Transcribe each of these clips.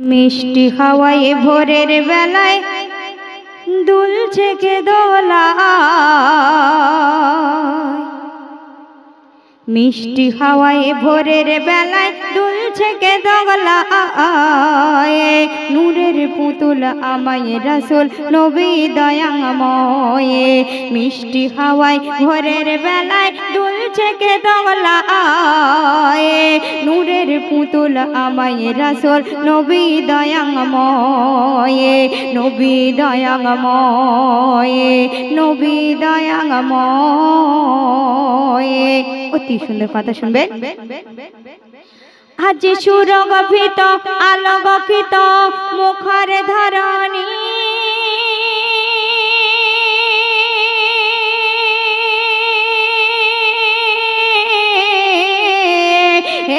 মিষ্টি হাওয়ায় ভোরের বেলায় দুলছে কে দোলা মিষ্টি হাওয়ায় ভোরের বেলায় দুলছে কে দোলা নূরের পুতুল আমায় রাসুল নবী দয়াময়। মিষ্টি হাওয়ায় ভোরের বেলায় দুলছে কে দোলা নূরের পুতুল আমায় রসুল নবী দয়াময়। নবী দয়াময় নবী দয়াময়। অতি সুন্দর কথা শুনবেন। আজ সুরগভিত আলোগকিত মুখর ধরণী।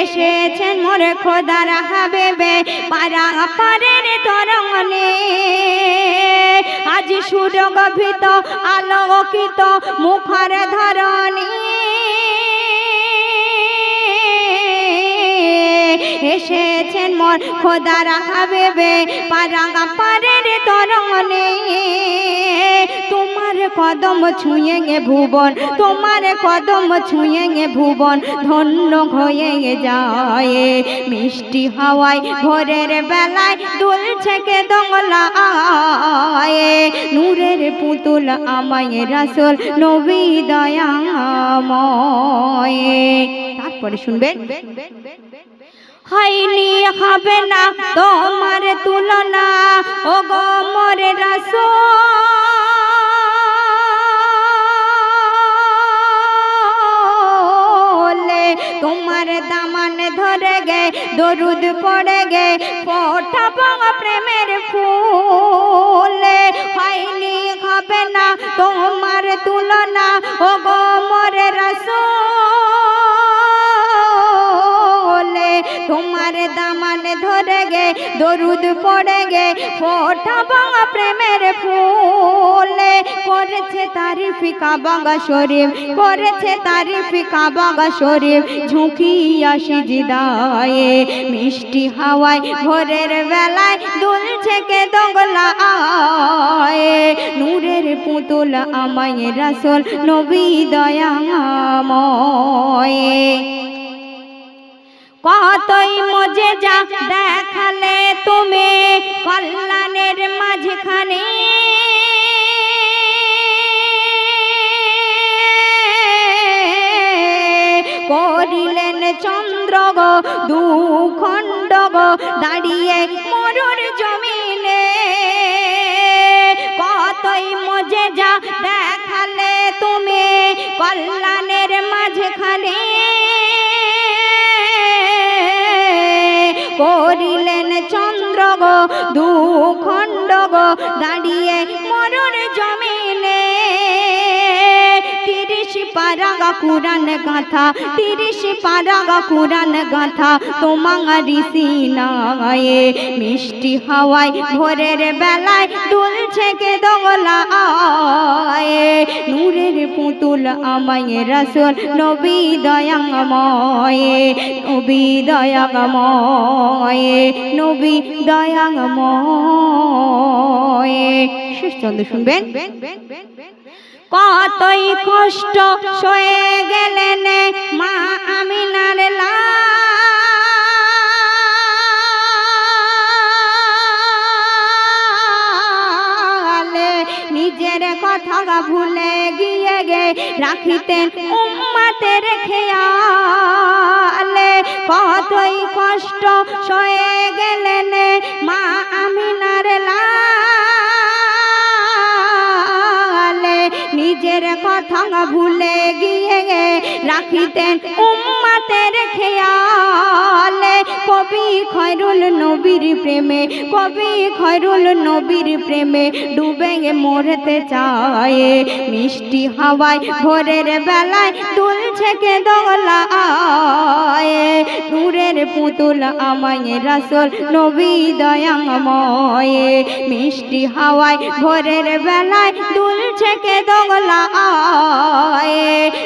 এসেছেন মোর খোদার হাবেবে পারা পারের তরঙ্গনে। আজ সুরগভিত আলোকিত মুখর ধরণী। এসেছেন মন খোদার হাবেবে পারাঙ্গা পারের তরঙ্গনে তোমার কদম ছুঁয়ে গে ভুবন, তোমার কদম ছুঁয়ে গে ভুবন, ধন্য হয়ে যায়। মিষ্টি হাওয়ায় ভোরের বেলায় দুলছে কে দোলা নূরের পুতুল আমায় রাসুল নবী দয়াময়। তারপরে শুনবেন? হয়নি, হবে না তোমার তুলনা। ও গো মোরে রাসূলে তোমার দামান ধরে গে, দরুদ পড়ে গে পাওয়া প্রেমের ফুলে। হয়নি, হবে না তোমার তুলনা। ও গো মোরে রাসূলে ধরে গে, দরুদ পড়ে গে ফোটা বাংলা প্রেমের ফুলে। করেছে তারিফি কাবাঙ্গা শরীফ, করেছে তারিফি কাবাঙ্গা শরীফ। ঝুঁকি আসি জিদায়ে, মিষ্টি হাওয়ায় ভোরের বেলায় দুলছে কে দোগলা আয়ে নূরের পুতুল আমায় রাসূল, নবী দয়াময়। কতই মজে যা দেখালে তুমি কল্যাণের মাঝখানে। করিলেন চন্দ্র গো, দুখণ্ড গো, দাঁড়িয়ে মরুর জমিনে। কতই মজে যা দেখালে তুমি কল্যাণের মাঝখানে। চন্দ্র গো দুখণ্ড গো দাঁড়িয়ে পারাগা কুরান গাথা, তিরিশ পারাগা কুরান গাথা, তোমার সিনায়ে মিষ্টি হাওয়ায় ভোরের বেলায় দুলছে কে দোলা আয়ে নূরের পুতুল আমায় রসুল, নবী দয়াময় নবী দয়াময় নবী দয়াময় শেষ চন্দ্র শুনবেন। কতই কষ্ট সয়ে গেলেন মা আমিনার লালে। নিজের কথা ভুলে গিয়ে গে রাখিতেন উম্মাতের খেয়ালে। কতই কষ্ট সয়ে গেলেন মা আমিনার লালে। কথা ভুলে গিয়ে রাখিতেন উম্মাতের খেয়ালে কবি খয়রুল নবীর প্রেমে, কবি খয়রুল নবীর প্রেমে ডুবে মরতে চায়। মিষ্টি হাওয়ায় ভোরের বেলায় দুলছে কে দোলা নূরের পুতুল আমায় রাসুল নবী দয়াময়। মিষ্টি হাওয়ায় ভোরের বেলায় দুলছে কে দোলা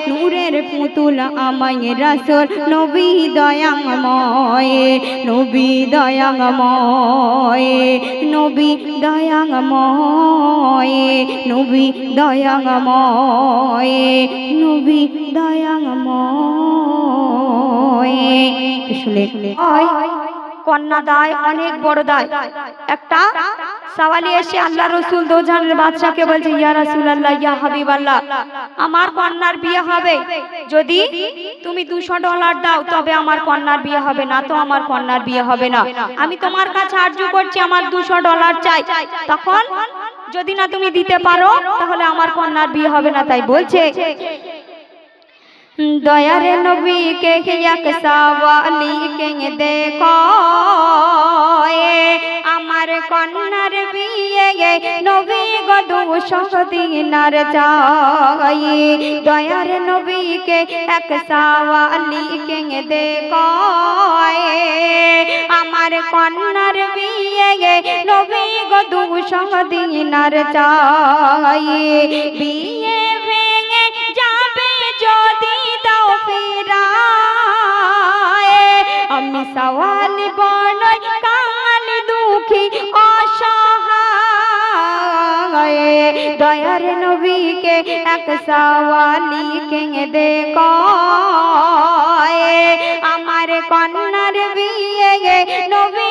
নূরের পুতুল আমায় রাসুল নবী দয়াময়। নবী দয়াময় নবী দয়াময় নবী দয়াময়, নবী শুনে দায়, অনেক বড় দায়। একটা এসে আল্লাহ রসুল দোজানের বাদশাকে বলছে, ইয়া রাসূলুল্লাহ, ইয়া হাবিবাল্লাহ, আমার কন্যার বিয়ে হবে। যদি তুমি দুশো ডলার দাও, তবে আমার কন্যার বিয়ে হবে না, তো আমার কন্যার বিয়ে হবে না। আমি তোমার কাছে আর্য করছি, আমার দুশো ডলার চাই। তখন যদি না তুমি দিতে পারো, তাহলে আমার কন্যার বিয়ে হবে না, তাই বলছে। দয়ারে নবী কে এক সাওয়ালি কে দেখো। এ আমার কন্যার বিয়ে গে নবী গো দুশো দিনার চাই। দয়ার নবী কে এক সাওয়ালি কে দেখো। এ আমার কন্যার বিয়ে গে নবী গো দুশো দিনার চাই। বিয়ে আমি সওয়াল বনই, কাল দুঃখী, অসহায়। দয়ার নবীকে এক সওয়ালি কে দেখো আমার কন্যার বিয়ে নবী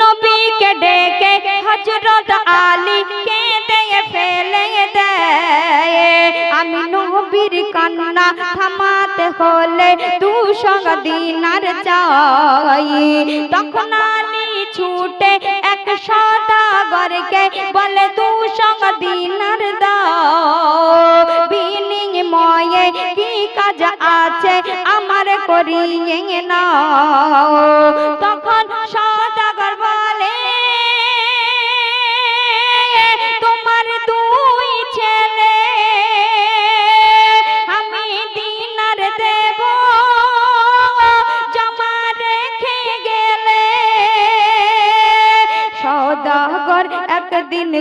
নবীকে ডেকে হজরত আলী কে দিয়ে ফেলে দেয়। আমি নবীর কান্না থামাতে হলে দুশো দিনার চাই। তখন আলী ছুটে এক সদাগরকে বলে দুশো দিনার দাও। বিনিময়ে কি কাজ আছে? আমার করিয়ে নাও। তখন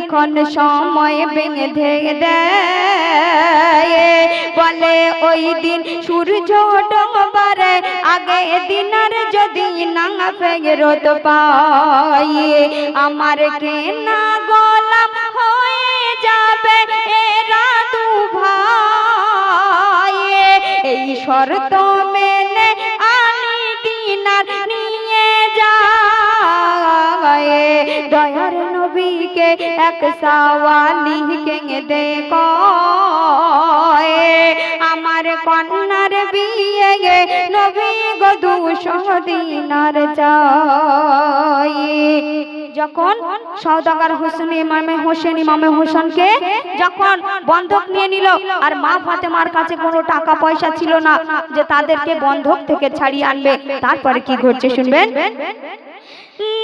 ক্ষণ সময় বেঁধে দেয়? বলে ওই দিন সূর্য ডোবারে আগে দিনার যদি না ফেরত পাই আমার কেনা গোলাম হয়ে যাবে এরা দু ভাই। এই শর্ত মেনে আনি দিনার নিয়ে যায় দয়ার নবীকে এক সাওয়ালি কে দেখো আমার কন্যার বিয়ে গে, নবী গো দুশো চাই। যখন সওদাগর হোসেন, ইমামে হোসেন, ইমামে হোসেনকে যখন বন্ধক নিয়ে নিল, আর মা ফাতেমার কাছে কোনো টাকা পয়সা ছিল না যে তাদেরকে বন্ধক থেকে ছাড়িয়ে আনবে, তারপরে কি ঘটছে শুনবেন?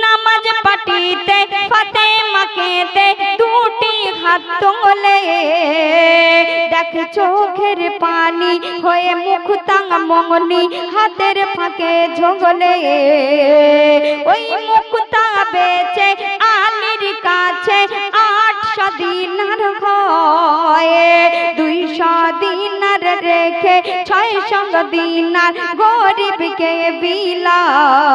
নামাজ পাটিতে ফাতেমাকে দে দুটি হাত তোলে। দেখ চোখের পানি হয়ে মুখ তাঙ্গা মঙ্গনি হাতের ফাঁকে ঝোগলে ওই মুক্তা বেচে আলির কাছে আটশো দিনার হয় দুইশো দিনার রেখে ছয়শো দিনার গরিবকে বিলায়।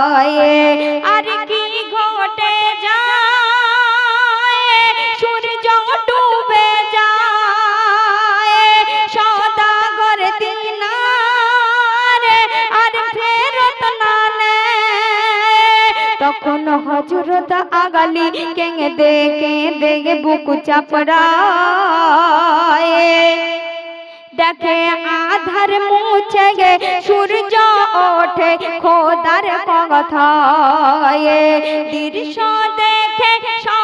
হজরত আগালি কেঙে দে কেঁদে বুক চাপড়ায়। দেখে আধার মুছে গে, সূর্য ওঠে খোদার কথায় দৃশ্য দেখে সদাগর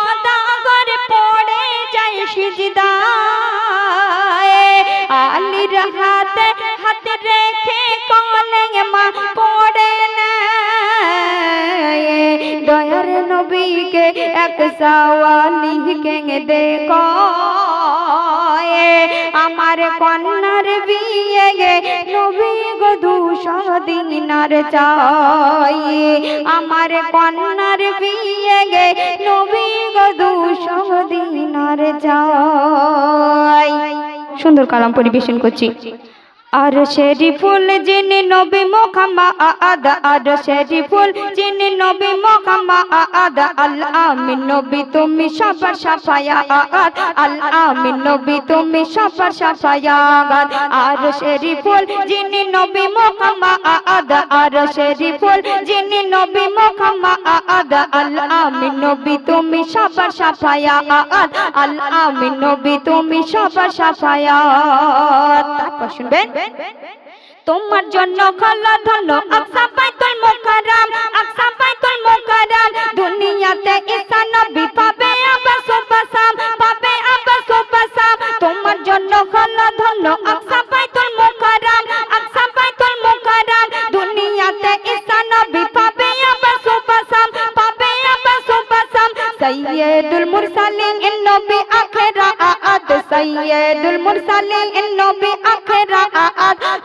এক সওয়ালি কে দেখো আমার কন্যার বি গে নবী গো দুশো দিনার চাই আমার কন্যার বিয়ে গে নবী গো দুশো দিনার চাই সুন্দর কালাম পরিবেশন করছি। আর শরীফুল যিনি নবী মোহাম্মা আদা আর শরীফুল যিনি নবী মোহাম্মা আদা আল আমিন নবী তুমি সবার সাফায়াত আল আমিন নবী তুমি সবার সাফায়াত, আর শরীফুল যিনি নবী মোহাম্মা আদা আর শরীফুল যিনি নবী মোহাম্মা আদা আল আমিন নবী তুমি সবার সাফায়াত আল আমিন নবী তুমি সবার সাফায়াত। তারপর শুনবেন? তোমার জন্য খলা ধন্য আকসা বাইতুল মুকাররম আকসা বাইতুল মুকাররম দুনিয়াতে ঈসা নবী পাবে আবার সুবসাম পাবে আবার সুবসাম তোমার জন্য খলা ধন্য আকসা বাইতুল মুকাররম আকসা বাইতুল মুকাররম দুনিয়াতে ঈসা নবী পাবে আবার সুবসাম পাবে আবার সুবসাম সাইয়্যিদুল মুরসালিন নবী আখিরাত সাইয়্যিদুল মুরসালিন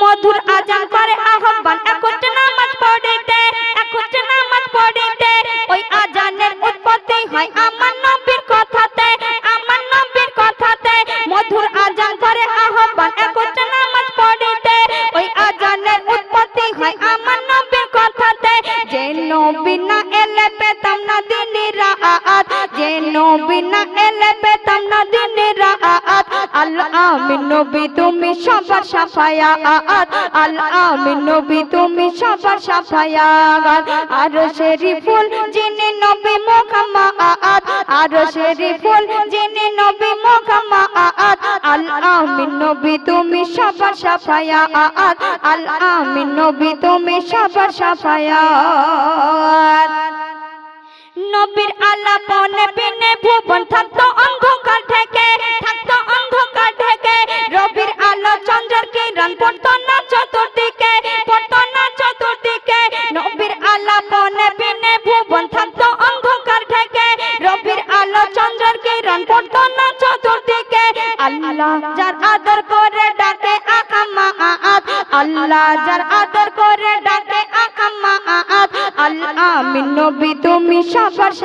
মধুর আজান করে আহ্বান একত্রে নামাজ পড়িতে একত্রে নামাজ পড়িতে ওই আজানের সবার সাফায়াত আল্লাহ আমিন নবী তুমি সবার সাফায়াত আর শরীফুল যিনি নবী মুহাম্মদ, আর শরীফুল যিনি নবী মুহাম্মদ। আল্লাহ আমিন নবী তুমি সবার সাফায়াত আল্লাহ আমিন নবী তুমি সবার সাফায়াত নবীর আলাপনে বিনে ভুবন থাকতো অন্ধকার থেকে। কিরণ পড়তো না চতুর্দিকে পড়তো না চতুর্দিকে। নবীর আলাপনে বিনে ভুবন থাকতো অন্ধকার থেকে রবির আলো চন্দ্রের কিরণ পড়তো না চতুর্দিকে। আল্লাহ যার আদর করে ডাকে আল্লাহ যার আদর করে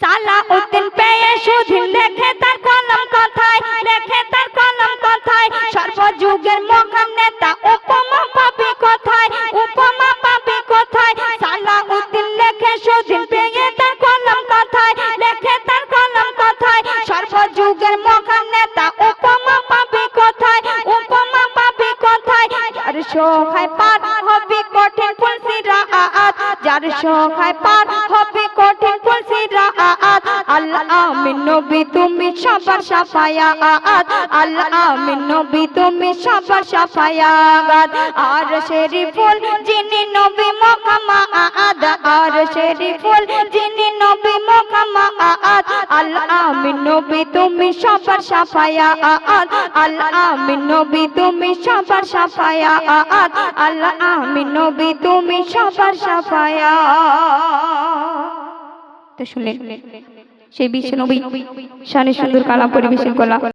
সালা উদ্দিন পেয়ে সুদিন লেখে তার কলম কথায়, লেখে তার কলম কথায়, সর্বযুগের মহান নেতা উপমা পাবি কোথায়? আমিন নবী, তুমি সবার সাফায়াত। আল্লাহ আমিন নবী, তুমি সবার সাফায়াত। আর শরীফুল যিনি নবী মোকামা আদ আর শরীফুল যিনি নবী মোকামা আদ আল্লাহ আমিন নবী, তুমি সবার সাফায়াত। আল্লাহ আমিন নবী, তুমি সাফায়াত। আল্লাহ তুমি সাফায়াত। তো সেই বিশ্ব নবী শানে সুন্দর কালাম পরিবেশন করলাম